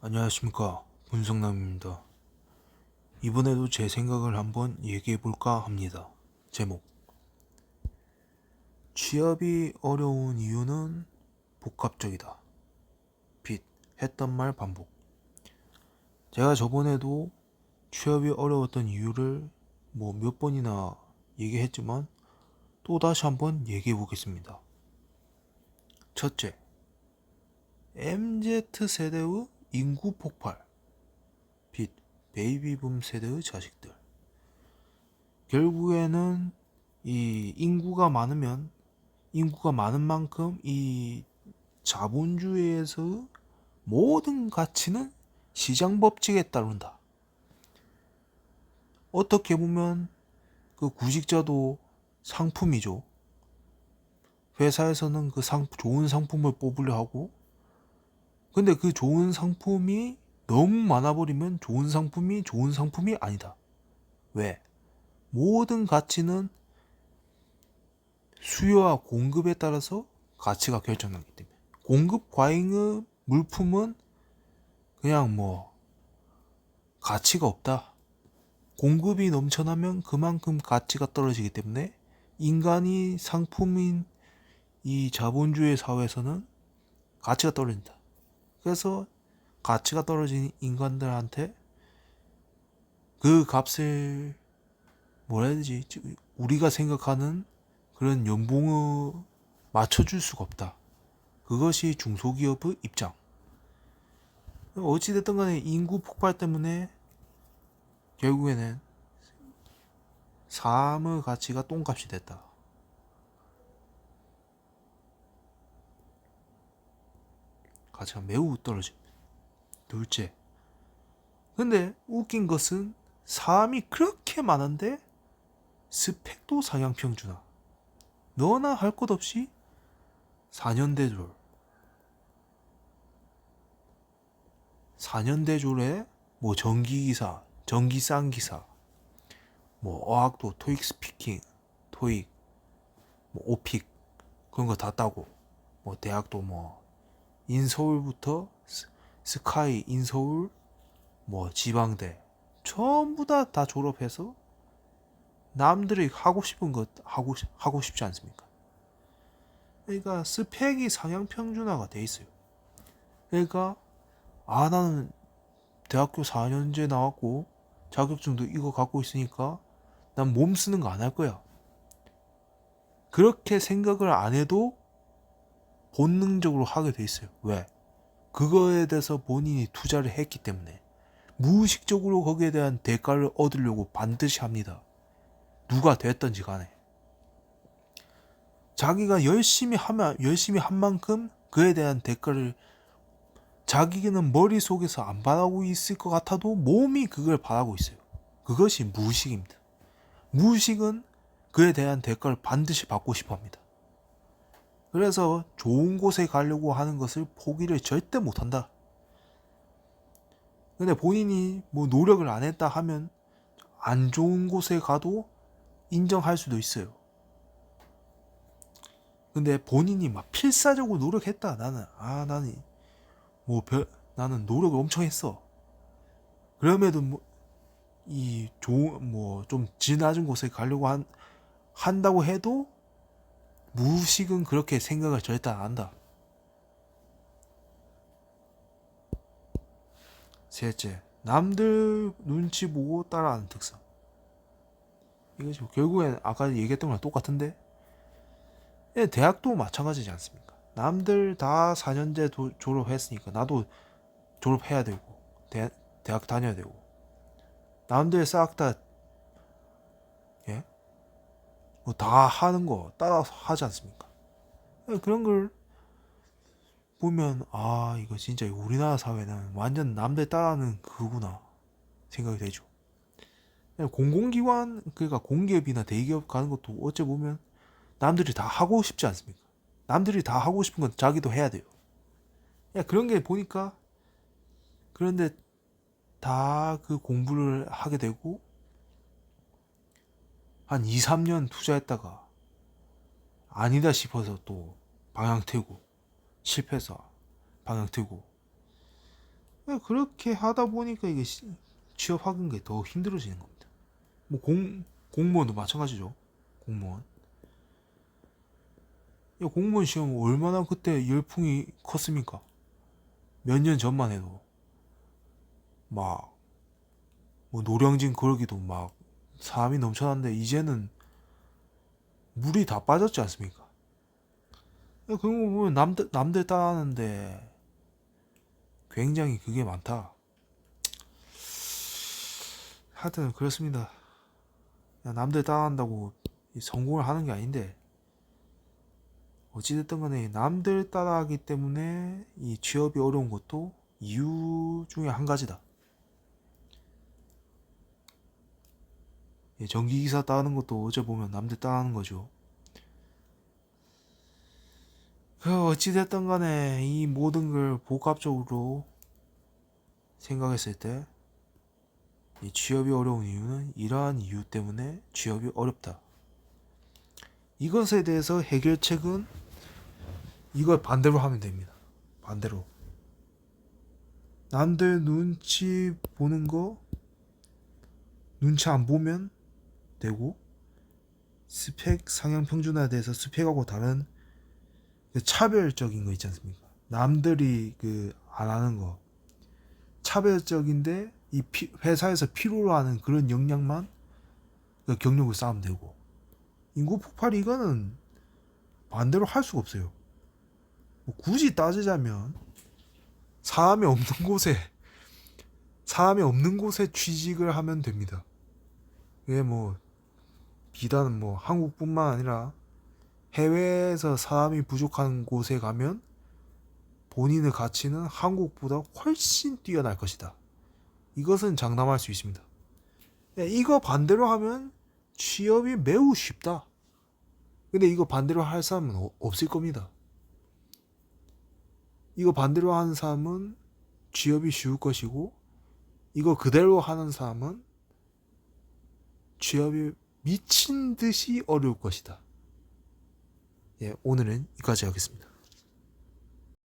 안녕하십니까 문성남입니다. 이번에도 제 생각을 한번 얘기해 볼까 합니다. 제목 취업이 어려운 이유는 복합적이다. 빛 했던 말 반복. 제가 저번에도 취업이 어려웠던 이유를 뭐 몇 번이나 얘기했지만 또 다시 한번 얘기해 보겠습니다. 첫째, MZ 세대의 인구 폭발. 빛, 베이비붐 세대의 자식들. 결국에는 이 인구가 많으면 인구가 많은 만큼 이 자본주의에서 모든 가치는 시장 법칙에 따른다. 어떻게 보면 그 구직자도 상품이죠. 회사에서는 그 상, 좋은 상품을 뽑으려 하고 근데 그 좋은 상품이 너무 많아버리면 좋은 상품이 좋은 상품이 아니다. 왜? 모든 가치는 수요와 공급에 따라서 가치가 결정나기 때문에. 공급 과잉의 물품은 그냥 뭐, 가치가 없다. 공급이 넘쳐나면 그만큼 가치가 떨어지기 때문에 인간이 상품인 이 자본주의 사회에서는 가치가 떨어진다. 그래서 가치가 떨어진 인간들한테 그 값을 뭐라 해야 되지? 우리가 생각하는 그런 연봉을 맞춰줄 수가 없다. 그것이 중소기업의 입장. 어찌됐든 간에 인구 폭발 때문에 결국에는 삶의 가치가 똥값이 됐다. 가치가 매우 떨어집니다. 둘째. 근데 웃긴 것은 사람이 그렇게 많은데 스펙도 상향평준화. 너나 할 것 없이 4년대 졸. 4년대 졸에 뭐 전기기사, 전기쌍기사, 뭐 어학도 토익 스피킹, 토익, 뭐 오픽 그런 거 다 따고 뭐 대학도 뭐 인서울부터 스- 스카이, 인서울, 뭐 지방대 전부 다다 졸업해서 남들이 하고 싶은 것 하고 싶- 하고 싶지 않습니까? 그러니까 스펙이 상향 평준화가 돼 있어요. 그러니까 아 나는 대학교 4년제 나왔고 자격증도 이거 갖고 있으니까 난 몸 쓰는 거 안 할 거야. 그렇게 생각을 안 해도 본능적으로 하게 돼 있어요. 왜? 그거에 대해서 본인이 투자를 했기 때문에 무의식적으로 거기에 대한 대가를 얻으려고 반드시 합니다. 누가 됐든지 간에. 자기가 열심히 하면 열심히 한 만큼 그에 대한 대가를 자기는 머릿속에서 안 바라고 있을 것 같아도 몸이 그걸 바라고 있어요. 그것이 무의식입니다. 무의식은 그에 대한 대가를 반드시 받고 싶어 합니다. 그래서 좋은 곳에 가려고 하는 것을 포기를 절대 못 한다. 근데 본인이 뭐 노력을 안 했다 하면 안 좋은 곳에 가도 인정할 수도 있어요. 근데 본인이 막 필사적으로 노력했다. 나는 아 나는 뭐 별, 나는 노력을 엄청 했어. 그럼에도 뭐 이 좋은 뭐 좀 지나준 곳에 가려고 한 한다고 해도 무식은 그렇게 생각을 절대 안 한다. 셋째, 남들 눈치 보고 따라하는 특성. 이것이 결국엔 아까 얘기했던 거랑 똑같은데, 예, 대학도 마찬가지지 않습니까? 남들 다 4년제 도, 졸업했으니까 나도 졸업해야 되고, 대, 대학 다녀야 되고, 남들 싹 다, 예? 뭐 다 하는 거 따라서 하지 않습니까? 예, 그런 걸 보면 아 이거 진짜 우리나라 사회는 완전 남들 따라하는 그거구나 생각이 되죠. 예, 공공기관 그러니까 공기업이나 대기업 가는 것도 어째 보면 남들이 다 하고 싶지 않습니까? 남들이 다 하고 싶은 건 자기도 해야 돼요. 야 그런 게 보니까 그런데 다 그 공부를 하게 되고 한 2, 3년 투자했다가 아니다 싶어서 또 방향 틀고 실패해서 방향 틀고 예, 그렇게 하다 보니까 이게 시- 취업하는 게 더 힘들어지는 겁니다. 뭐 공, 공무원도 마찬가지죠. 공무원. 야, 공무원 시험 얼마나 그때 열풍이 컸습니까? 몇 년 전만 해도 막 뭐 노량진 그러기도 막 사람이 넘쳐났는데 이제는 물이 다 빠졌지 않습니까? 야, 그런 거 보면 남들 남들 따라하는데 굉장히 그게 많다. 하여튼 그렇습니다. 야, 남들 따라한다고 이 성공을 하는 게 아닌데 어찌됐든 간에 남들 따라하기 때문에 이 취업이 어려운 것도 이유 중에 한 가지다. 예, 전기기사 따는 것도 어째 보면 남들 따라하는 거죠. 그 어찌됐든 간에 이 모든 걸 복합적으로 생각했을 때이 취업이 어려운 이유는 이러한 이유 때문에 취업이 어렵다. 이것에 대해서 해결책은 이걸 반대로 하면 됩니다. 반대로. 남들 눈치 보는 거 눈치 안 보면 되고 스펙 상향 평준화에 대해서 스펙하고 다른 그 차별적인 거 있지 않습니까? 남들이 그 안 하는 거 차별적인데 이 피- 회사에서 필요로 하는 그런 역량만 그 경력을 쌓으면 되고 인구 폭발 이거는 반대로 할 수가 없어요. 뭐 굳이 따지자면 사람이 없는 곳에 사람이 없는 곳에 취직을 하면 됩니다. 이게 뭐 비단 뭐 한국뿐만 아니라 해외에서 사람이 부족한 곳에 가면 본인의 가치는 한국보다 훨씬 뛰어날 것이다. 이것은 장담할 수 있습니다. 예, 이거 반대로 하면 취업이 매우 쉽다. 근데 이거 반대로 할 사람은 어- 없을 겁니다. 이거 반대로 하는 사람은 취업이 쉬울 것이고, 이거 그대로 하는 사람은 취업이 미친 듯이 어려울 것이다. 예, 오늘은 여기까지 하겠습니다.